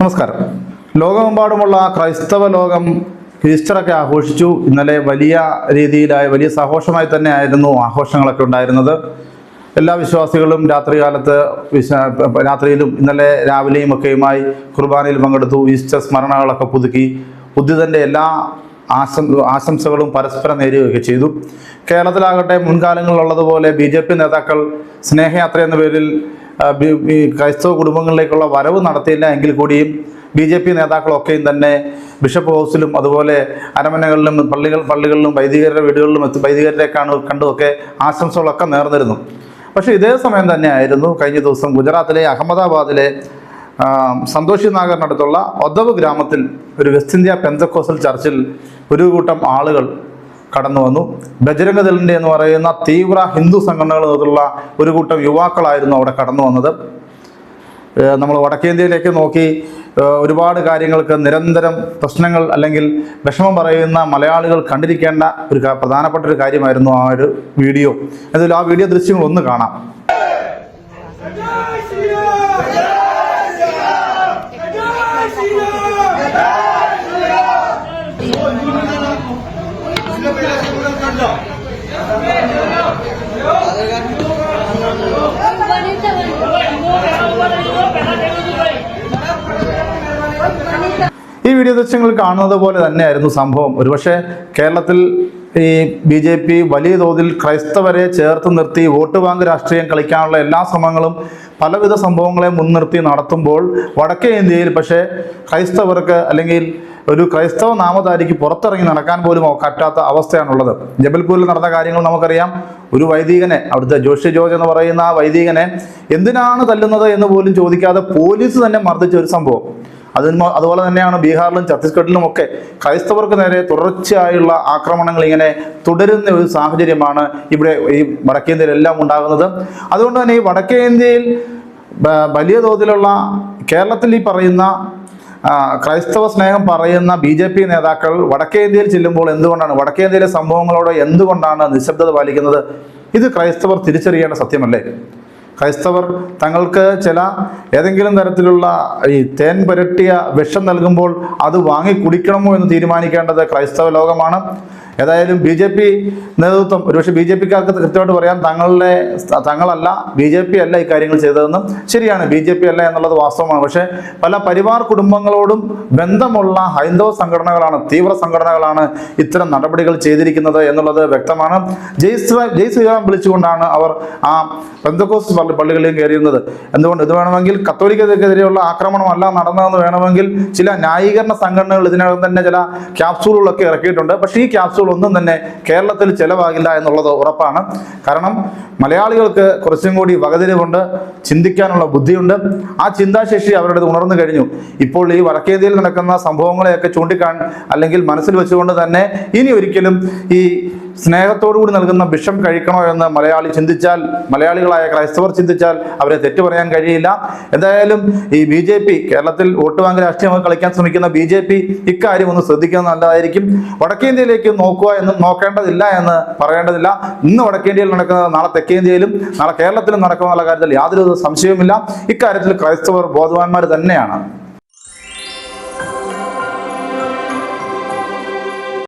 നമസ്കാരം. ലോകമെമ്പാടുമുള്ള ക്രൈസ്തവ ലോകം ഈസ്റ്ററൊക്കെ ആഘോഷിച്ചു. ഇന്നലെ വലിയ രീതിയിലായ വലിയ സഹോഷമായി തന്നെ ആയിരുന്നു ആഘോഷങ്ങളൊക്കെ ഉണ്ടായിരുന്നത്. എല്ലാ വിശ്വാസികളും രാത്രികാലത്ത് വിശ രാത്രിയിലും ഇന്നലെ രാവിലെയും ഒക്കെയുമായി കുർബാനയിൽ പങ്കെടുത്തു. ഈസ്റ്റർ സ്മരണകളൊക്കെ പുതുക്കി. ബുദ്ധിതന്റെ എല്ലാ ആശം ആശംസകളും പരസ്പരം നേരുകയൊക്കെ ചെയ്തു. കേരളത്തിലാകട്ടെ മുൻകാലങ്ങളിലുള്ളതുപോലെ ബി ജെ പി നേതാക്കൾ സ്നേഹയാത്ര എന്ന പേരിൽ ഈ ക്രൈസ്തവ കുടുംബങ്ങളിലേക്കുള്ള വരവ് നടത്തിയില്ല എങ്കിൽ കൂടിയും ബി ജെ പി നേതാക്കളൊക്കെയും തന്നെ ബിഷപ്പ് ഹൗസിലും അതുപോലെ അരമനകളിലും പള്ളികൾ പള്ളികളിലും വൈദികരുടെ വീടുകളിലും എത്തി വൈദികരെ കാണു കണ്ടുമൊക്കെ ആശംസകളൊക്കെ നേർന്നിരുന്നു. പക്ഷേ ഇതേ സമയം തന്നെയായിരുന്നു കഴിഞ്ഞ ദിവസം ഗുജറാത്തിലെ അഹമ്മദാബാദിലെ സന്തോഷി നാഗറിനടുത്തുള്ള ഒദവ് ഗ്രാമത്തിൽ ഒരു വെസ്റ്റ് ഇന്ത്യ പെന്തക്കോസൽ ചർച്ചിൽ ഒരു കൂട്ടം ആളുകൾ കടന്നു വന്നു. ബജരംഗ ദളിന്റെ എന്ന് പറയുന്ന തീവ്ര ഹിന്ദു സംഘടനകൾ ഒരു കൂട്ടം യുവാക്കളായിരുന്നു അവിടെ കടന്നു വന്നത്. നമ്മൾ വടക്കേന്ത്യയിലേക്ക് നോക്കി ഒരുപാട് കാര്യങ്ങൾക്ക് നിരന്തരം പ്രശ്നങ്ങൾ അല്ലെങ്കിൽ വിഷമം പറയുന്ന മലയാളികൾ കണ്ടിരിക്കേണ്ട ഒരു പ്രധാനപ്പെട്ട ഒരു കാര്യമായിരുന്നു ആ ഒരു വീഡിയോ. എന്തായാലും ആ വീഡിയോ ദൃശ്യങ്ങൾ ഒന്ന് കാണാം. ഈ വീഡിയോ ദൃശ്യങ്ങൾ കാണുന്നത് പോലെ തന്നെയായിരുന്നു സംഭവം. ഒരുപക്ഷെ കേരളത്തിൽ ഈ ബി ജെ പി വലിയ തോതിൽ ക്രൈസ്തവരെ ചേർത്ത് നിർത്തി വോട്ട് ബാങ്ക് രാഷ്ട്രീയം കളിക്കാനുള്ള എല്ലാ ശ്രമങ്ങളും പലവിധ സംഭവങ്ങളെ മുൻനിർത്തി നടത്തുമ്പോൾ വടക്കേ ഇന്ത്യയിൽ പക്ഷേ ക്രൈസ്തവർക്ക് അല്ലെങ്കിൽ ഒരു ക്രൈസ്തവ നാമധാരിക്ക് പുറത്തിറങ്ങി നടക്കാൻ പോലും പറ്റാത്ത അവസ്ഥയാണുള്ളത്. ജബൽപൂരിൽ നടന്ന കാര്യങ്ങൾ നമുക്കറിയാം. ഒരു വൈദികനെ അവിടുത്തെ ജോഷി ജോർജ് എന്ന് പറയുന്ന ആ വൈദികനെ എന്തിനാണ് തല്ലുന്നത് എന്ന് പോലും ചോദിക്കാതെ പോലീസ് തന്നെ മർദ്ദിച്ച ഒരു സംഭവം. അതിന് അതുപോലെ തന്നെയാണ് ബീഹാറിലും ഛത്തീസ്ഗഡിലും ഒക്കെ ക്രൈസ്തവർക്ക് നേരെ തുടർച്ചയായുള്ള ആക്രമണങ്ങൾ ഇങ്ങനെ തുടരുന്ന ഒരു സാഹചര്യമാണ് ഇവിടെ ഈ വടക്കേന്ത്യയിലെല്ലാം ഉണ്ടാകുന്നത്. അതുകൊണ്ട് തന്നെ ഈ വടക്കേ ഇന്ത്യയിൽ വലിയ തോതിലുള്ള കേരളത്തിൽ ഈ പറയുന്ന ക്രൈസ്തവ സ്നേഹം പറയുന്ന ബി ജെ പി നേതാക്കൾ വടക്കേ ഇന്ത്യയിൽ ചെല്ലുമ്പോൾ എന്തുകൊണ്ടാണ്? വടക്കേ ഇന്ത്യയിലെ സംഭവങ്ങളോട് എന്തുകൊണ്ടാണ് നിശബ്ദത പാലിക്കുന്നത്? ഇത് ക്രൈസ്തവർ തിരിച്ചറിയേണ്ട സത്യമല്ലേ? ക്രൈസ്തവർ തങ്ങൾക്ക് ചില ഏതെങ്കിലും തരത്തിലുള്ള ഈ തേൻ പുരട്ടിയ വിഷം നൽകുമ്പോൾ അത് വാങ്ങി കുടിക്കണമോ എന്ന് തീരുമാനിക്കേണ്ടത് ക്രൈസ്തവ ലോകമാണ്. ഏതായാലും ബി ജെ പി നേതൃത്വം ഒരുപക്ഷെ ബി ജെ പിക്കാർക്ക് കൃത്യമായിട്ട് പറയാം തങ്ങളുടെ തങ്ങളല്ല ബി ജെ പി അല്ല ഇക്കാര്യങ്ങൾ കാര്യങ്ങൾ ചെയ്തതെന്നും ശരിയാണ് ബി ജെ പി അല്ല എന്നുള്ളത് വാസ്തവമാണ്. പക്ഷേ പല പരിവാർ കുടുംബങ്ങളോടും ബന്ധമുള്ള ഹൈന്ദവ സംഘടനകളാണ് തീവ്ര സംഘടനകളാണ് ഇത്തരം നടപടികൾ ചെയ്തിരിക്കുന്നത് എന്നുള്ളത് വ്യക്തമാണ്. ജയ് ശ്രീ- ജയ് ശ്രീറാം വിളിച്ചുകൊണ്ടാണ് അവർ ആ പെന്തക്കോസ് പള്ളി പള്ളികളിലും കയറിയിരുന്നത്. എന്തുകൊണ്ട്? ഇത് വേണമെങ്കിൽ കത്തോലിക്കെതിരെയുള്ള ആക്രമണമല്ല നടന്നതെന്ന് വേണമെങ്കിൽ ചില ന്യായീകരണ സംഘടനകൾ ഇതിനകം തന്നെ ചില ക്യാപ്സൂളുകളൊക്കെ ഇറക്കിയിട്ടുണ്ട്. പക്ഷേ ഈ ക്യാപ്സൂൾ ഒന്നും തന്നെ കേരളത്തിൽ ചിലവാകില്ല എന്നുള്ളത് ഉറപ്പാണ്. കാരണം മലയാളികൾക്ക് കുറച്ചും കൂടി വകതിരിവുണ്ട് ചിന്തിക്കാനുള്ള ബുദ്ധിയുണ്ട്. ആ ചിന്താശേഷി അവരുടെ ഉണർന്നു കഴിഞ്ഞു. ഇപ്പോൾ ഈ വടക്കേന്ത്യയിൽ നടക്കുന്ന സംഭവങ്ങളെയൊക്കെ ചൂണ്ടിക്കാൺ അല്ലെങ്കിൽ മനസ്സിൽ വെച്ചുകൊണ്ട് തന്നെ ഇനി ഒരിക്കലും ഈ സ്നേഹത്തോടുകൂടി നൽകുന്ന വിഷം കഴിക്കണോ എന്ന് മലയാളി ചിന്തിച്ചാൽ മലയാളികളായ ക്രൈസ്തവർ ചിന്തിച്ചാൽ അവരെ തെറ്റു പറയാൻ കഴിയില്ല. എന്തായാലും ഈ ബി ജെ പി കേരളത്തിൽ വോട്ട് ബാങ്ക് രാഷ്ട്രീയമായി കളിക്കാൻ ശ്രമിക്കുന്ന ബി ജെ പി ഇക്കാര്യം ഒന്ന് ശ്രദ്ധിക്കുന്നത് നല്ലതായിരിക്കും. വടക്കേന്ത്യയിലേക്ക് നോക്കുക എന്ന് നോക്കേണ്ടതില്ല എന്ന് പറയേണ്ടതില്ല. ഇന്ന് വടക്കേന്ത്യയിൽ നടക്കുന്നത് നാളെ തെക്കേന്ത്യയിലും നാളെ കേരളത്തിലും നടക്കുമെന്നുള്ള കാര്യത്തിൽ യാതൊരു സംശയവുമില്ല. ഇക്കാര്യത്തിൽ ക്രൈസ്തവർ ബോധവാന്മാർ തന്നെയാണ്.